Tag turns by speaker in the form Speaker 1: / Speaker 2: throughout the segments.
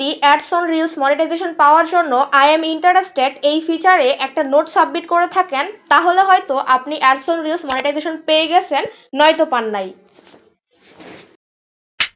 Speaker 1: যদি ads on reels monetization পাওয়ার জন্য আই এম ইন্টারেস্টেড এই ফিচারে একটা নোট সাবমিট করে থাকেন, তাহলে হয়তো আপনি অ্যাডস অন রিলস মনিটাইজেশন পেয়ে গেছেন, নয়তো পান নাই।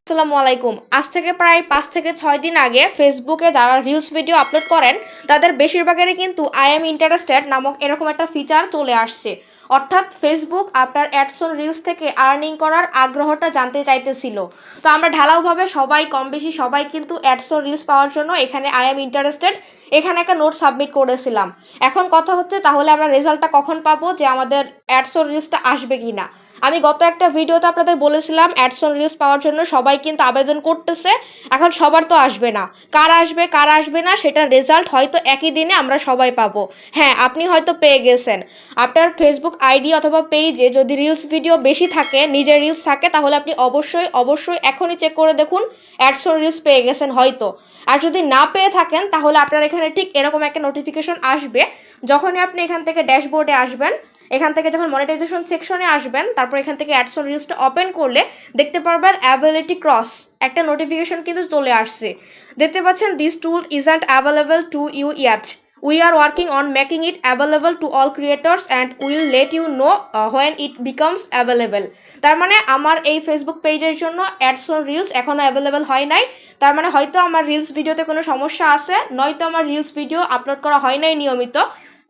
Speaker 1: আসসালামু আলাইকুম। আজ থেকে প্রায় পাঁচ থেকে ছয় দিন আগে ফেসবুকে যারা রিলস ভিডিও আপলোড করেন, তাদের বেশিরভাগেরই কিন্তু আই এম ইন্টারেস্টেড নামক এরকম একটা ফিচার চলে আসছে। অর্থাৎ ফেসবুক আপনার অ্যাডস রিলস থেকে আর্নিং করার আগ্রহটা জানতে চাইতেছিল। তো আমরা ঢালাওভাবে সবাই কম বেশি সবাই কিন্তু অ্যাডস রিলস পাওয়ার জন্য এখানে আই এম ইন্টারেস্টেড এখানে একটা নোট সাবমিট করেছিলাম। এখন কথা হচ্ছে তাহলে আমরা রেজাল্টটা কখন পাবো? যে আমাদের অ্যাডস অন রিলসটা আসবে কি না আমি গত একটা ভিডিওতে আপনাদের বলেছিলাম অ্যাডস অন রিলস পাওয়ার জন্য সবাই কিন্তু আবেদন করতেছে, এখন সবার তো আসবে না। কার আসবে কার আসবে না সেটার রেজাল্ট হয়তো একই দিনে আমরা সবাই পাবো। হ্যাঁ আপনি হয়তো পেয়ে গেছেন। আপনার ফেসবুক আইডি অথবা পেজে যদি রিলস ভিডিও বেশি থাকে, নিজের রিলস থাকে, তাহলে আপনি অবশ্যই অবশ্যই এখনই চেক করে দেখুন অ্যাডস অন রিলস পেয়ে গেছেন হয়তো। আর যদি না পেয়ে থাকেন, তাহলে আপনার এখানে ঠিক এরকম একটা নোটিফিকেশন আসবে, যখনই আপনি এখান থেকে ড্যাশবোর্ডে আসবেন এখান থেকে যখন মনিটাইজেশন সেকশনে আসবেন তারপর এখান থেকে অ্যাডস অন রিলসটা ওপেন করলে দেখতে পারবেন অ্যাবিলিটি ক্রস একটা নোটিফিকেশন কিন্তু চলে আসছে। দেখতে পাচ্ছেন this tool isn't available to you yet are working on making it available to all creators and will let you know uh, when it becomes available. তার মানে আমার এই ফেসবুক পেজের জন্য অ্যাডস অন রিলস এখনও অ্যাভেলেবল হয় নাই। তার মানে হয়তো আমার রিলস ভিডিওতে কোনো সমস্যা আছে নয়তো আমার রিলস ভিডিও আপলোড করা হয় নাই নিয়মিত।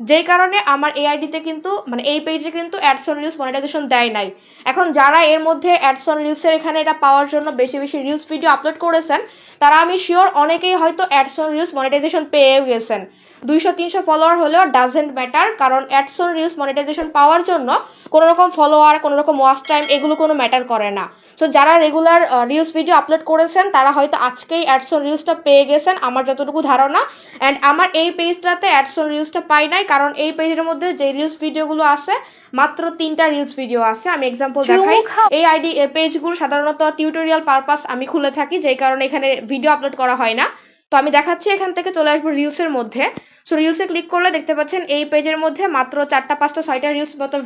Speaker 1: যেই কারণে আমার এই আইডিতে কিন্তু মানে এই পেজে কিন্তু অ্যাডস অন রিলস মনিটাইজেশন দেয় নাই। এখন যারা এর মধ্যে অ্যাডস অন রিলসের এখানে এটা পাওয়ার জন্য বেশি বেশি রিলস ভিডিও আপলোড করেছেন, তারা আমি শিওর অনেকেই হয়তো অ্যাডস অন রিলস মনিটাইজেশন পেয়ে গেছেন। দুইশো তিনশো ফলোয়ার হলেও ডাজেন্ট ম্যাটার কারণ অ্যাডস অন রিলস মনিটাইজেশন পাওয়ার জন্য কোনো রকম ফলোয়ার কোনো রকম ওয়াচ টাইম এগুলো কোনো ম্যাটার করে না। সো যারা রেগুলার রিলস ভিডিও আপলোড করেছেন তারা হয়তো আজকেই অ্যাডস অন রিলসটা পেয়ে গেছেন আমার যতটুকু ধারণা। অ্যান্ড আমার এই পেজটাতে অ্যাডস অন রিলসটা পাই নাই কারণ এই পেজের মধ্যে যে রিলস ভিডিওগুলো আছে মাত্র তিনটা রিলস ভিডিও আছে আমি এক্সাম্পল দেখাই। এই আইডি পেজগুলো সাধারণত টিউটোরিয়াল পারপাস আমি খুলে থাকি যেই কারণে এখানে ভিডিও আপলোড করা হয় না। তো আমি দেখাচ্ছি এখান থেকে চলে আসব রিলসের মধ্যে। সো রিলসে ক্লিক করলে দেখতে পাচ্ছেন এই পেজের মধ্যে মাত্র চারটা পাঁচটা ছয়টা রিলস মতো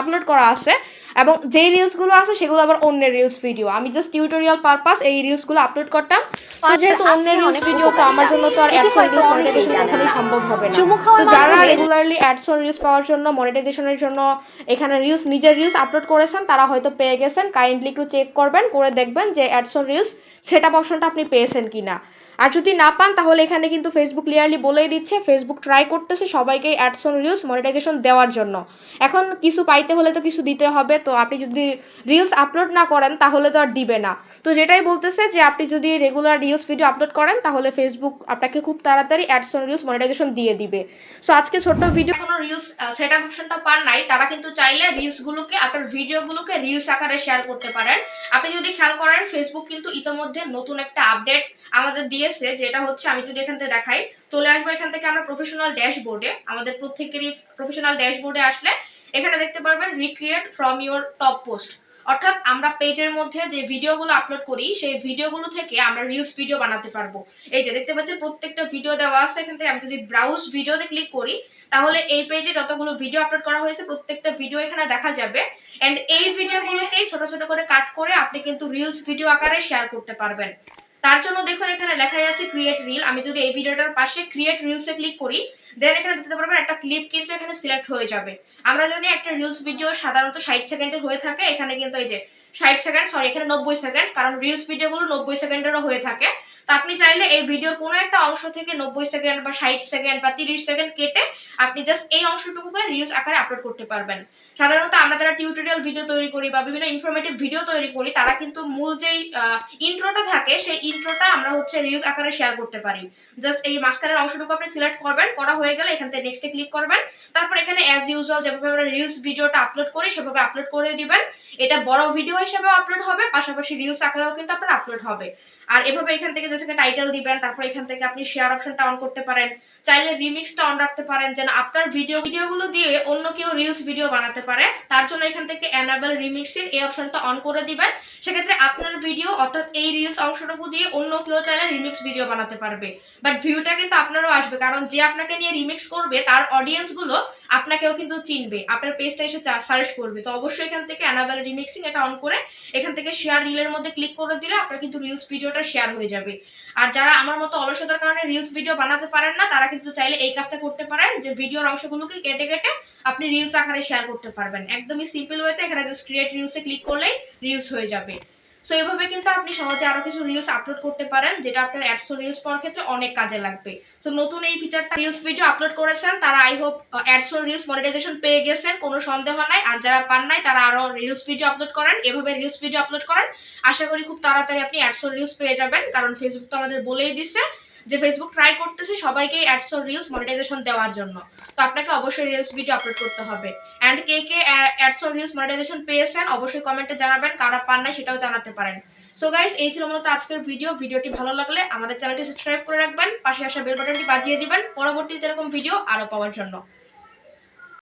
Speaker 1: আপলোড করা আছে এবং যেই রিলসগুলো আছে সেগুলো আবার অন্যের রিলস ভিডিও আমি জাস্ট টিউটোরিয়াল পারপাস এই রিলসগুলো আপলোড করতাম। তো যেহেতু অন্যের রিলস ভিডিও তো আমার জন্য তো আর অ্যাডস রিলস মনিটাইজেশন কখনোই সম্ভব হবে না। তো যারা রেগুলারলি অ্যাডস রিলস পাওয়ার জন্য মনিটাইজেশনের জন্য এখানে রিলস নিজের রিলস আপলোড করেছেন তারা হয়তো পেয়ে গেছেন। কাইন্ডলি একটু চেক করবেন করে দেখবেন যে অ্যাডস রিলস সেট আপ অপশনটা আপনি পেয়েছেন কিনা। আর যদি না পান তাহলে এখানে কিন্তু ফেসবুক ক্লিয়ারলি বলেই দিচ্ছে। ফেসবুক ট্রাই করতেছে সবাইকে অ্যাডস অন রিলস মনিটাইজেশন দেওয়ার জন্য। এখন কিছু পাইতে হলে তো কিছু দিতে হবে, তো আপনি যদি রিলস আপলোড না করেন তাহলে তো আর দিবে না। তো যেটাই বলতেছে যে আপনি যদি রেগুলার রিলস ভিডিও আপলোড করেন, তাহলে ফেসবুক আপনাকে খুব তাড়াতাড়ি অ্যাডস অন রিলস মনিটাইজেশন দিয়ে দিবে। সো আজকে ছোট্ট ভিডিও কোনো রিলস সেট অপশনটা পান নাই। তারা কিন্তু চাইলে রিলসগুলোকে আপনার ভিডিওগুলোকে রিলস আকারে শেয়ার করতে পারেন। আপনি যদি খেয়াল করেন ফেসবুক কিন্তু ইতোমধ্যে নতুন একটা আপডেট আমাদের দিয়েছে, যেটা হচ্ছে আমি যদি এখান থেকে দেখাই চলে আসব এখান থেকে আমরা প্রফেশনাল ড্যাশবোর্ডে আমাদের প্রত্যেকেরই প্রফেশনাল ড্যাশবোর্ডে আসলে এখানে দেখতে পারবেন recreate from your top post অর্থাৎ আমরা পেজের মধ্যে যে ভিডিওগুলো আপলোড করি, সেই ভিডিওগুলো থেকে আমরা রিলস ভিডিও বানাতে পারব। এই যে দেখতে পাচ্ছেন, প্রত্যেকটা ভিডিও দেওয়া আছে এখান থেকে। আমি যদি ব্রাউজ ভিডিওতে ক্লিক করি, তাহলে এই পেজে যতগুলো ভিডিও আপলোড করা হয়েছে, প্রত্যেকটা ভিডিও এখানে দেখা যাবে। এন্ড এই ভিডিওগুলোকেই ছোট ছোট করে কাট করে আপনি কিন্তু রিলস ভিডিও আকারে শেয়ার করতে পারবেন। তার জন্য দেখুন এখানে লেখাই আছে ক্রিয়েট রিল আমি যদি এই ভিডিওটার পাশে ক্রিয়েট রিলসে ক্লিক করি দেন এখানে দেখতে পারবেন একটা ক্লিপ কিন্তু এখানে সিলেক্ট হয়ে যাবে। আমরা জানি একটা রিলস ভিডিও সাধারণত ষাট সেকেন্ডের হয়ে থাকে। এখানে কিন্তু এই যে ষাট সেকেন্ড সরি এখানে নব্বই সেকেন্ড, কারণ রিলস ভিডিওগুলো নব্বই সেকেন্ডেরও হয়ে থাকে। তো আপনি চাইলে এই ভিডিওর কোনো একটা অংশ থেকে নব্বই সেকেন্ড বা ষাট সেকেন্ড বা তিরিশ সেকেন্ড কেটে আপনি জাস্ট এই অংশটুকুকে রিলস আকারে আপলোড করতে পারবেন। সাধারণত আমরা যারা টিউটোরিয়াল ভিডিও তৈরি করি বা বিভিন্ন ইনফরমেটিভ ভিডিও তৈরি করি, তারা কিন্তু মূল যেই ইন্ট্রোটা থাকে, সেই ইন্ট্রোটা আমরা হচ্ছে রিলস আকারে শেয়ার করতে পারি। জাস্ট এই মাঝখানের অংশটুকু আপনি সিলেক্ট করবেন, করা হয়ে গেলে এখান থেকে নেক্সটে ক্লিক করবেন। তারপর এখানে অ্যাজ ইউজুয়াল যেভাবে আমরা রিলস ভিডিওটা আপলোড করি, সেভাবে আপলোড করে দিবেন। এটা বড় ভিডিও হিসেবেও আপলোড হবে, পাশাপাশি রিলস আকারেও কিন্তু আপনার আপলোড হবে। আর এভাবে এখান থেকে যেখানে টাইটেল দিবেন, তারপর এখান থেকে আপনি শেয়ার অপশনটা অন করতে পারেন। চাইলে রিমিক্সটা অন রাখতে পারেন, যেন আপনার ভিডিও ভিডিওগুলো দিয়ে অন্য কেউ রিলস ভিডিও বানাতে পারে। তার জন্য এখান থেকে অ্যানাবেল রিমিক্সিং এই অপশনটা অন করে দিবেন। সেক্ষেত্রে আপনার ভিডিও অর্থাৎ এই রিলস অংশটুকু দিয়ে অন্য কেউ চাইলে রিমিক্স ভিডিও বানাতে পারবে। বাট ভিউটা কিন্তু আপনারও আসবে, কারণ যে আপনাকে নিয়ে রিমিক্স করবে, তার অডিয়েন্সগুলো আপনাকেও কিন্তু চিনবে। আপনার পেজটা এসে সার্চ করবে। তো অবশ্যই এখান থেকে অ্যানাবেল রিমিক্সিং এটা অন করে এখান থেকে শেয়ার রিলের মধ্যে ক্লিক করে দিলে আপনার কিন্তু রিলস ভিডিওটা শেয়ার হয়ে যাবে। আর যারা আমার মতো অলসতার কারণে রিলস ভিডিও বানাতে পারেন না, তারা কিন্তু চাইলে এই কাজটা করতে পারেন যে ভিডিওর অংশগুলোকে কেটে কেটে আপনি রিলস আকারে শেয়ার করতে পারবেন। একদমই সিম্পল ওয়েতে এখানে জাস্ট ক্রিয়েট রিলসে ক্লিক করলেই রিলস হয়ে যাবে। সো এভাবে কিন্তু আপনি সহজে আরও কিছু রিলস আপলোড করতে পারেন, যেটা আপনার অ্যাডসো রিলস পাওয়ার ক্ষেত্রে অনেক কাজে লাগবে। সো নতুন এই ফিচারটা রিলস ভিডিও আপলোড করেছেন, তারা আই হোপ অ্যাডসো রিলস মনিটাইজেশন পেয়ে গেছেন, কোনো সন্দেহ নাই। আর যারা পান নাই, তারা আরও রিলস ভিডিও আপলোড করেন, এভাবে রিলস ভিডিও আপলোড করেন। আশা করি খুব তাড়াতাড়ি আপনি অ্যাডসো রিলস পেয়ে যাবেন, কারণ ফেসবুক তো আমাদের বলেই দিছে। যে ফেসবুক ট্রাই করতেছে সবাইকে অ্যাডস অর রিলস মনিটাইজেশন দেওয়ার জন্য। তো আপনাকে অবশ্যই রিলস ভিডিও আপলোড করতে হবে। অ্যান্ড কে কে অ্যাডস অর রিলস মনিটাইজেশন পেয়েছেন, অবশ্যই কমেন্টে জানাবেন, কারা পান নাই সেটাও জানাতে পারেন। সো গাইস এই ছিল মূলত আজকের ভিডিও ভিডিওটি ভালো লাগলে আমাদের চ্যানেলটি সাবস্ক্রাইব করে রাখবেন, পাশে আসা বেল বাটনটি বাজিয়ে দিবেন। পরবর্তীতে এরকম ভিডিও আরও পাওয়ার জন্য।